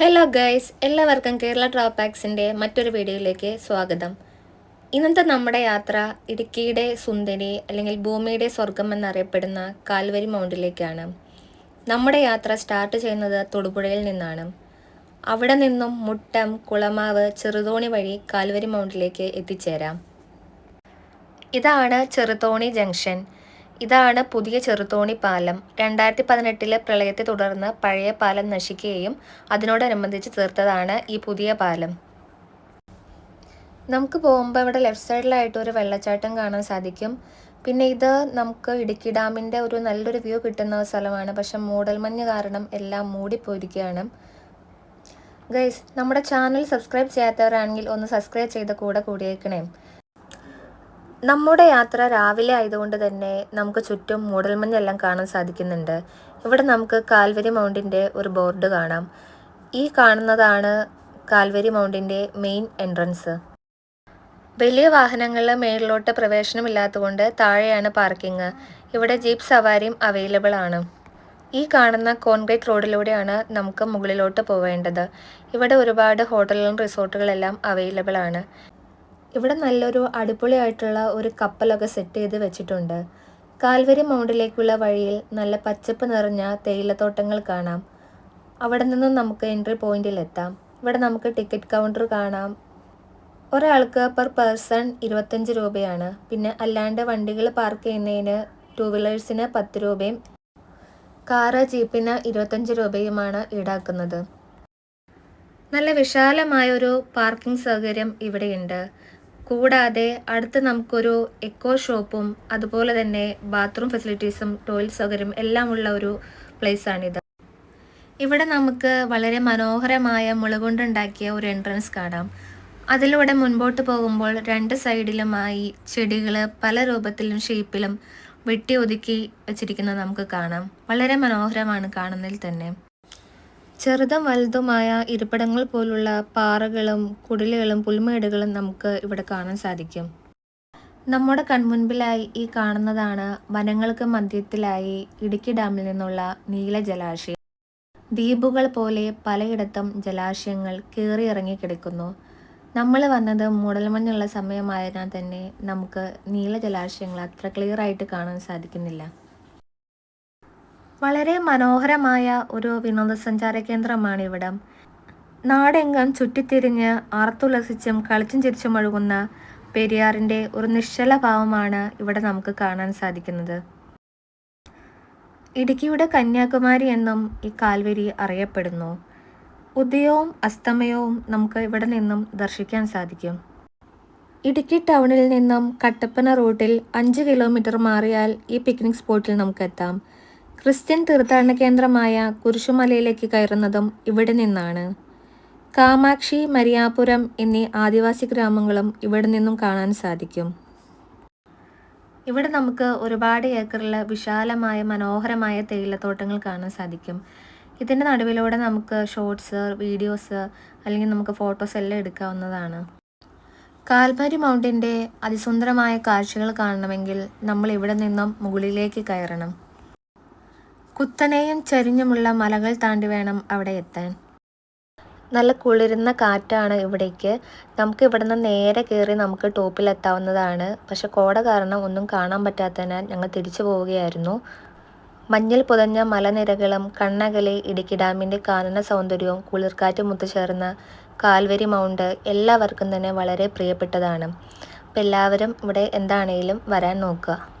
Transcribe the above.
Hello guys എല്ലാവർക്കും കേരള ട്രോപാക്സിന്റെ മറ്റൊരു വീഡിയോയിലേക്ക് സ്വാഗതം. ഇന്നത്തെ നമ്മുടെ യാത്ര ഇടുക്കിയുടെ സുന്ദരി അല്ലെങ്കിൽ ഭൂമിയുടെ സ്വർഗം എന്നറിയപ്പെടുന്ന കാൽവരി മൗണ്ടിലേക്കാണ്. നമ്മുടെ യാത്ര സ്റ്റാർട്ട് ചെയ്യുന്നത് തൊടുപുഴയിൽ നിന്നാണ്. അവിടെ നിന്നും മുട്ടം കുളമാവ് ചെറുതോണി വഴി കാൽവരി മൗണ്ടിലേക്ക് എത്തിച്ചേരാം. ഇതാണ് ചെറുതോണി ജംഗ്ഷൻ. ഇതാണ് പുതിയ ചെറുതോണി പാലം. രണ്ടായിരത്തി പതിനെട്ടിലെ പ്രളയത്തെ തുടർന്ന് പഴയ പാലം നശിക്കുകയും അതിനോടനുബന്ധിച്ച് തീർത്തതാണ് ഈ പുതിയ പാലം. നമുക്ക് പോകുമ്പോൾ ഇവിടെ ലെഫ്റ്റ് സൈഡിലായിട്ട് ഒരു വെള്ളച്ചാട്ടം കാണാൻ സാധിക്കും. പിന്നെ ഇത് നമുക്ക് ഇടുക്കി ഡാമിന്റെ ഒരു നല്ലൊരു വ്യൂ കിട്ടുന്ന സ്ഥലമാണ്. പക്ഷെ മൂടൽമഞ്ഞ് കാരണം എല്ലാം മൂടിപ്പോയിരിക്കുകയാണ്. ഗൈസ് നമ്മുടെ ചാനൽ സബ്സ്ക്രൈബ് ചെയ്യാത്തവരാണെങ്കിൽ ഒന്ന് സബ്സ്ക്രൈബ് ചെയ്ത് കൂടെ കൂടിയേക്കണേ. നമ്മുടെ യാത്ര രാവിലെ ആയതുകൊണ്ട് തന്നെ നമുക്ക് ചുറ്റും മൂടൽമഞ്ഞെല്ലാം കാണാൻ സാധിക്കുന്നുണ്ട്. ഇവിടെ നമുക്ക് കാൽവരി മൗണ്ടിന്റെ ഒരു ബോർഡ് കാണാം. ഈ കാണുന്നതാണ് കാൽവരി മൗണ്ടിന്റെ മെയിൻ എൻട്രൻസ്. വലിയ വാഹനങ്ങളിൽ മേളിലോട്ട് പ്രവേശനമില്ലാത്തതുകൊണ്ട് താഴെയാണ് പാർക്കിംഗ്. ഇവിടെ ജീപ്പ് സവാരിയും അവൈലബിൾ ആണ്. ഈ കാണുന്ന കോൺക്രീറ്റ് റോഡിലൂടെയാണ് നമുക്ക് മുകളിലോട്ട് പോവേണ്ടത്. ഇവിടെ ഒരുപാട് ഹോട്ടലുകളും റിസോർട്ടുകളെല്ലാം അവൈലബിൾ ആണ്. ഇവിടെ നല്ലൊരു അടിപൊളിയായിട്ടുള്ള ഒരു കപ്പലൊക്കെ സെറ്റ് ചെയ്ത് വെച്ചിട്ടുണ്ട്. കാൽവരി മൗണ്ടിലേക്കുള്ള വഴിയിൽ നല്ല പച്ചപ്പ് നിറഞ്ഞ തേയിലത്തോട്ടങ്ങൾ കാണാം. അവിടെ നിന്നും നമുക്ക് എൻട്രി പോയിന്റിൽ എത്താം. ഇവിടെ നമുക്ക് ടിക്കറ്റ് കൗണ്ടർ കാണാം. ഒരാൾക്ക് പെർ പേഴ്സൺ ഇരുപത്തഞ്ച് രൂപയാണ്. പിന്നെ അല്ലാണ്ട് വണ്ടികൾ പാർക്ക് ചെയ്യുന്നതിന് ടു വീലേഴ്സിന് പത്ത് രൂപയും കാറ് ജീപ്പിന് ഇരുപത്തഞ്ച് രൂപയുമാണ് ഈടാക്കുന്നത്. നല്ല വിശാലമായ ഒരു പാർക്കിംഗ് സൗകര്യം ഇവിടെയുണ്ട്. കൂടാതെ അടുത്ത് നമുക്കൊരു എക്കോ ഷോപ്പും അതുപോലെ തന്നെ ബാത്റൂം ഫെസിലിറ്റീസും ടോയ്ലറ്റ് സൗകര്യം എല്ലാം ഉള്ള ഒരു പ്ലേസാണിത് ഇവിടെ നമുക്ക് വളരെ മനോഹരമായ മുളകൊണ്ടുണ്ടാക്കിയ ഒരു എൻട്രൻസ് കാണാം. അതിലൂടെ മുൻപോട്ട് പോകുമ്പോൾ രണ്ട് സൈഡിലുമായി ചെടികൾ പല രൂപത്തിലും ഷേപ്പിലും വെട്ടി ഒതുക്കി വെച്ചിരിക്കുന്നത് നമുക്ക് കാണാം. വളരെ മനോഹരമാണ് കാണുന്നതിൽ തന്നെ. ചെറുതും വലുതുമായ ഇരിപ്പിടങ്ങൾ പോലുള്ള പാറകളും കുടിലുകളും പുൽമേടുകളും നമുക്ക് ഇവിടെ കാണാൻ സാധിക്കും. നമ്മുടെ കൺമുൻപിലായി ഈ കാണുന്നതാണ് വനങ്ങൾക്ക് മധ്യത്തിലായി ഇടുക്കി ഡാമിൽ നിന്നുള്ള നീല ജലാശയം. ദ്വീപുകൾ പോലെ പലയിടത്തും ജലാശയങ്ങൾ കയറിയിറങ്ങി കിടക്കുന്നു. നമ്മൾ വന്നത് മൂടൽമഞ്ഞുള്ള സമയമായതിനാൽ തന്നെ നമുക്ക് നീല ജലാശയങ്ങൾ അത്ര ക്ലിയർ ആയിട്ട് കാണാൻ സാധിക്കുന്നില്ല. വളരെ മനോഹരമായ ഒരു വിനോദസഞ്ചാര കേന്ദ്രമാണ് ഇവിടം നാടെങ്കം ചുറ്റിത്തിരിഞ്ഞ് ആർത്തുലസിച്ചും കളിച്ചും ചിരിച്ചും ഒഴുകുന്ന പെരിയാറിന്റെ ഒരു നിശ്ചല ഭാവമാണ് ഇവിടെ നമുക്ക് കാണാൻ സാധിക്കുന്നത്. ഇടുക്കിയുടെ കന്യാകുമാരി എന്നും ഈ കാൽവരി അറിയപ്പെടുന്നു. ഉദയവും അസ്തമയവും നമുക്ക് ഇവിടെ നിന്നും ദർശിക്കാൻ സാധിക്കും. ഇടുക്കി ടൗണിൽ നിന്നും കട്ടപ്പന റൂട്ടിൽ അഞ്ച് കിലോമീറ്റർ മാറിയാൽ ഈ പിക്നിക് സ്പോട്ടിൽ നമുക്ക് എത്താം. ക്രിസ്ത്യൻ തീർത്ഥാടന കേന്ദ്രമായ കുരിശുമലയിലേക്ക് കയറുന്നതും ഇവിടെ നിന്നാണ്. കാമാക്ഷി മരിയാപുരം എന്നീ ആദിവാസി ഗ്രാമങ്ങളും ഇവിടെ നിന്നും കാണാൻ സാധിക്കും. ഇവിടെ നമുക്ക് ഒരുപാട് ഏക്കറുള്ള വിശാലമായ മനോഹരമായ തേയിലത്തോട്ടങ്ങൾ കാണാൻ സാധിക്കും. ഇതിന്റെ നടുവിലൂടെ നമുക്ക് ഷോർട്സ് വീഡിയോസ് അല്ലെങ്കിൽ നമുക്ക് ഫോട്ടോസ് എല്ലാം എടുക്കാവുന്നതാണ്. കാൽബരി മൗണ്ടിന്റെ അതിസുന്ദരമായ കാഴ്ചകൾ കാണണമെങ്കിൽ നമ്മൾ ഇവിടെ നിന്നും മുകളിലേക്ക് കയറണം. കുത്തനെയും ചരിഞ്ഞുമുള്ള മലകൾ താണ്ടി വേണം അവിടെ എത്താൻ. നല്ല കുളിരുന്ന കാറ്റാണ് ഇവിടേക്ക്. നമുക്ക് ഇവിടെ നിന്ന് നേരെ കയറി നമുക്ക് ടോപ്പിൽ എത്താവുന്നതാണ്. പക്ഷെ കോട കാരണം ഒന്നും കാണാൻ പറ്റാത്തതിനാൽ ഞങ്ങൾ തിരിച്ചു പോവുകയായിരുന്നു. മഞ്ഞൾ പുതഞ്ഞ മലനിരകളും കണ്ണകലെ ഇടുക്കി ഡാമിന്റെ കാനന സൗന്ദര്യവും കുളിർക്കാറ്റും ഒത്തുചേർന്ന കാൽവരി മൗണ്ട് എല്ലാവർക്കും തന്നെ വളരെ പ്രിയപ്പെട്ടതാണ്. അപ്പം എല്ലാവരും ഇവിടെ എന്താണേലും വരാൻ നോക്കുക.